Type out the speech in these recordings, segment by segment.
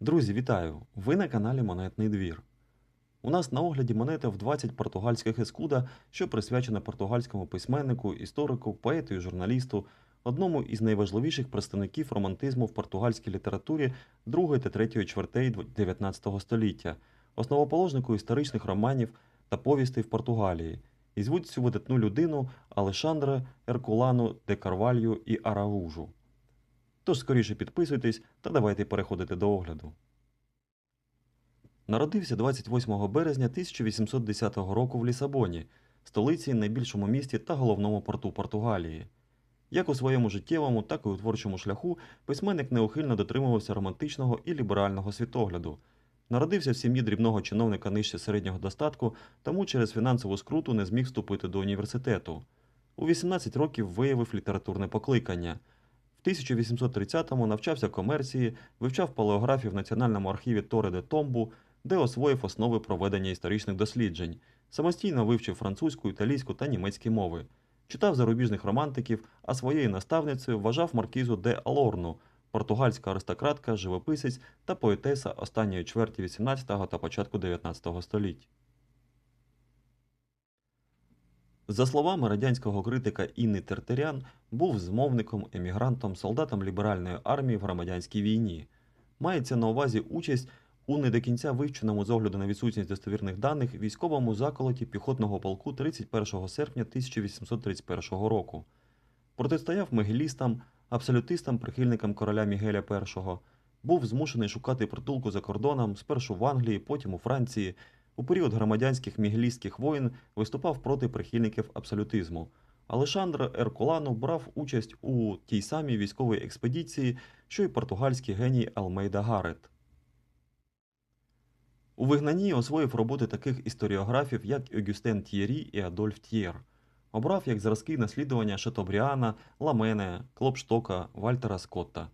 Друзі, вітаю! Ви на каналі Монетний двір. У нас на огляді монета в 20 португальських ескуда, що присвячена португальському письменнику, історику, поету і журналісту, одному із найважливіших представників романтизму в португальській літературі 2 та 3 чвертей 19 століття, основоположнику історичних романів та повістей в Португалії, і звуть цю видатну людину Алешандра Еркулану де Карвалью і Араужу. Тож скоріше підписуйтесь та давайте переходити до огляду. Народився 28 березня 1810 року в Лісабоні, столиці, найбільшому місті та головному порту Португалії. Як у своєму життєвому, так і у творчому шляху письменник неухильно дотримувався романтичного і ліберального світогляду. Народився в сім'ї дрібного чиновника нижче середнього достатку, тому через фінансову скруту не зміг вступити до університету. У 18 років виявив літературне покликання. В 1830-му навчався комерції, вивчав палеографію в Національному архіві Торе де Томбу, де освоїв основи проведення історичних досліджень, самостійно вивчив французьку, італійську та німецькі мови, читав зарубіжних романтиків, а своєю наставницею вважав маркізу де Алорну, португальська аристократка, живописець та поетеса останньої чверті 18-го та початку 19 століть. За словами радянського критика Інни Тертерян, був змовником, емігрантом, солдатом ліберальної армії в громадянській війні. Мається на увазі участь у не до кінця вивченому з огляду на відсутність достовірних даних військовому заколоті піхотного полку 31 серпня 1831 року. Протистояв мегілістам, абсолютистам, прихильникам короля Мігеля І, був змушений шукати притулку за кордоном спершу в Англії, потім у Франції. У період громадянських мігілістських воєн виступав проти прихильників абсолютизму. Алешандро Еркулану брав участь у тій самій військовій експедиції, що й португальський геній Алмейда Гарет. У вигнанні освоїв роботи таких історіографів, як Огюстен Т'єрі і Адольф Т'єр. Обрав як зразки наслідування Шатобріана, Ламене, Клопштока, Вальтера Скотта.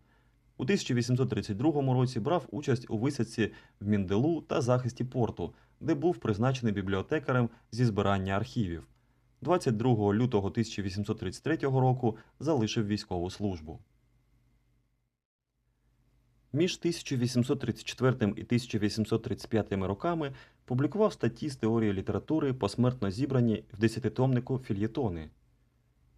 У 1832 році брав участь у висадці в Мінделу та захисті порту, де був призначений бібліотекарем зі збирання архівів. 22 лютого 1833 року залишив військову службу. Між 1834 і 1835 роками публікував статті з теорії літератури, посмертно зібрані в десятитомнику фільєтони.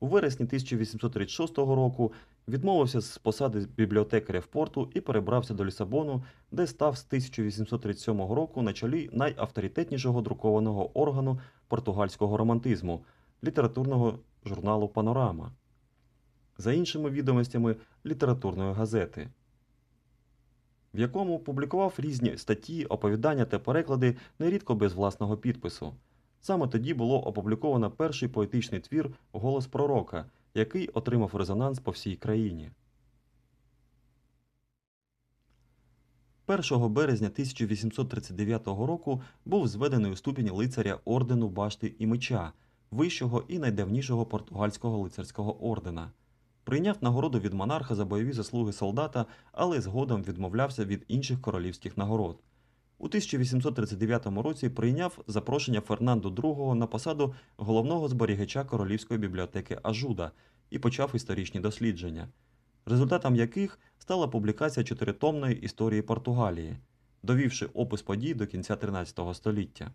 У вересні 1836 року відмовився з посади бібліотекаря в порту і перебрався до Лісабону, де став з 1837 року на чолі найавторитетнішого друкованого органу португальського романтизму літературного журналу Панорама, за іншими відомостями літературної газети, в якому публікував різні статті, оповідання та переклади нерідко без власного підпису. Саме тоді було опубліковано перший поетичний твір Голос пророка, який отримав резонанс по всій країні. 1 березня 1839 року був зведений у ступінь лицаря ордену Башти і Меча, вищого і найдавнішого португальського лицарського ордена. Прийняв нагороду від монарха за бойові заслуги солдата, але згодом відмовлявся від інших королівських нагород. У 1839 році прийняв запрошення Фернандо II на посаду головного зберігача Королівської бібліотеки Ажуда і почав історичні дослідження, результатом яких стала публікація чотиритомної історії Португалії, довівши опис подій до кінця 13 століття.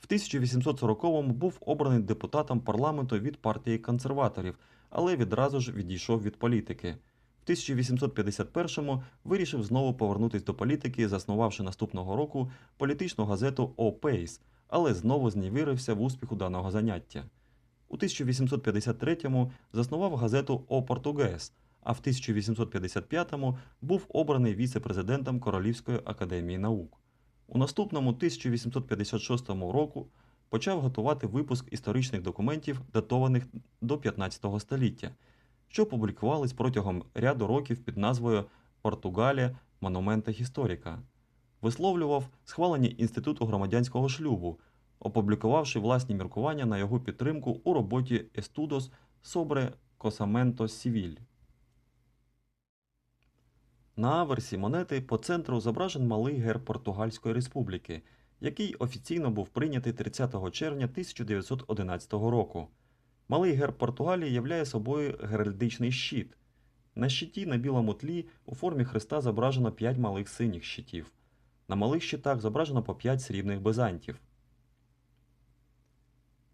В 1840-му був обраний депутатом парламенту від партії консерваторів, але відразу ж відійшов від політики. В 1851-му вирішив знову повернутися до політики, заснувавши наступного року політичну газету «О Пейс», але знову зневірився в успіху даного заняття. У 1853-му заснував газету «О Португес», а в 1855-му був обраний віце-президентом Королівської академії наук. У наступному 1856 року почав готувати випуск історичних документів, датованих до 15 століття – що публікувались протягом ряду років під назвою Португалія Монумента Історика, висловлював схвалення Інституту громадянського шлюбу, опублікувавши власні міркування на його підтримку у роботі Estudos sobre Cosamento Civil. На аверсі монети по центру зображен малий герб Португальської республіки, який офіційно був прийнятий 30 червня 1911 року. Малий герб Португалії являє собою геральдичний щит. На щиті на білому тлі у формі хреста зображено 5 малих синіх щитів. На малих щитах зображено по 5 срібних бизантів.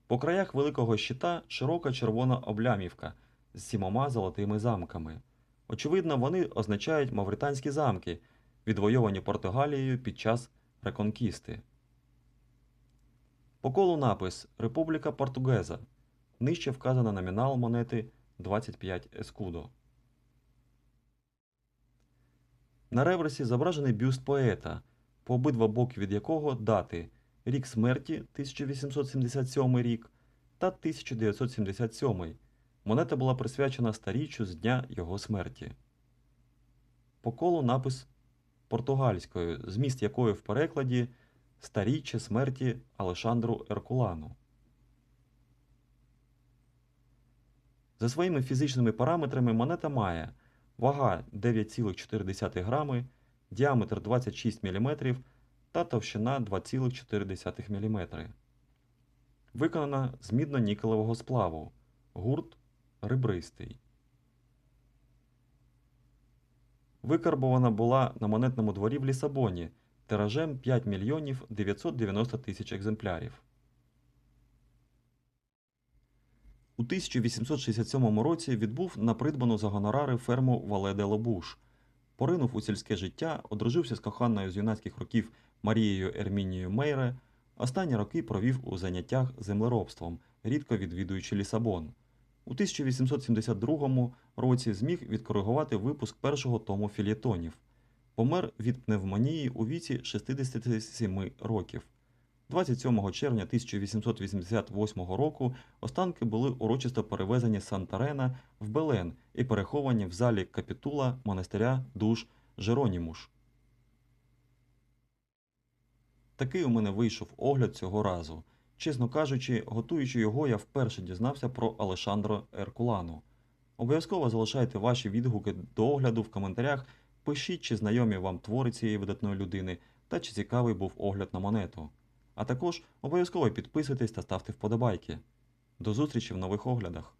По краях великого щита широка червона облямівка з сімома золотими замками. Очевидно, вони означають мавританські замки, відвойовані Португалією під час реконкісти. По колу напис Републіка Португеза. Нижче вказано номінал монети 25 ескудо. На реверсі зображений бюст поета, по обидва боки від якого дати рік смерті 1877 рік та 1977. Монета була присвячена старіччю з дня його смерті. По колу напис португальською, зміст якої в перекладі Старіччя смерті Алешандру Еркулану. За своїми фізичними параметрами монета має вага 9,4 грами, діаметр 26 мм та товщина 2,4 мм. Виконана з мідно-нікелевого сплаву. Гурт ребристий. Викарбована була на монетному дворі в Лісабоні тиражем 5 мільйонів 990 тисяч екземплярів. У 1867 році відбув на придбану за гонорари ферму Вале де Лобуш. Поринув у сільське життя, одружився з коханою з юнацьких років Марією Ермінією Мейре. Останні роки провів у заняттях землеробством, рідко відвідуючи Лісабон. У 1872 році зміг відкоригувати випуск першого тому філєтонів. Помер від пневмонії у віці 67 років. 27 червня 1888 року останки були урочисто перевезені з Сантарена в Белен і переховані в залі капітула монастиря душ Жеронімуш. Такий у мене вийшов огляд цього разу. Чесно кажучи, готуючи його, я вперше дізнався про Алешандро Еркулану. Обов'язково залишайте ваші відгуки до огляду в коментарях, пишіть, чи знайомі вам твори цієї видатної людини та чи цікавий був огляд на монету. А також обов'язково підписуйтесь та ставте вподобайки. До зустрічі в нових оглядах!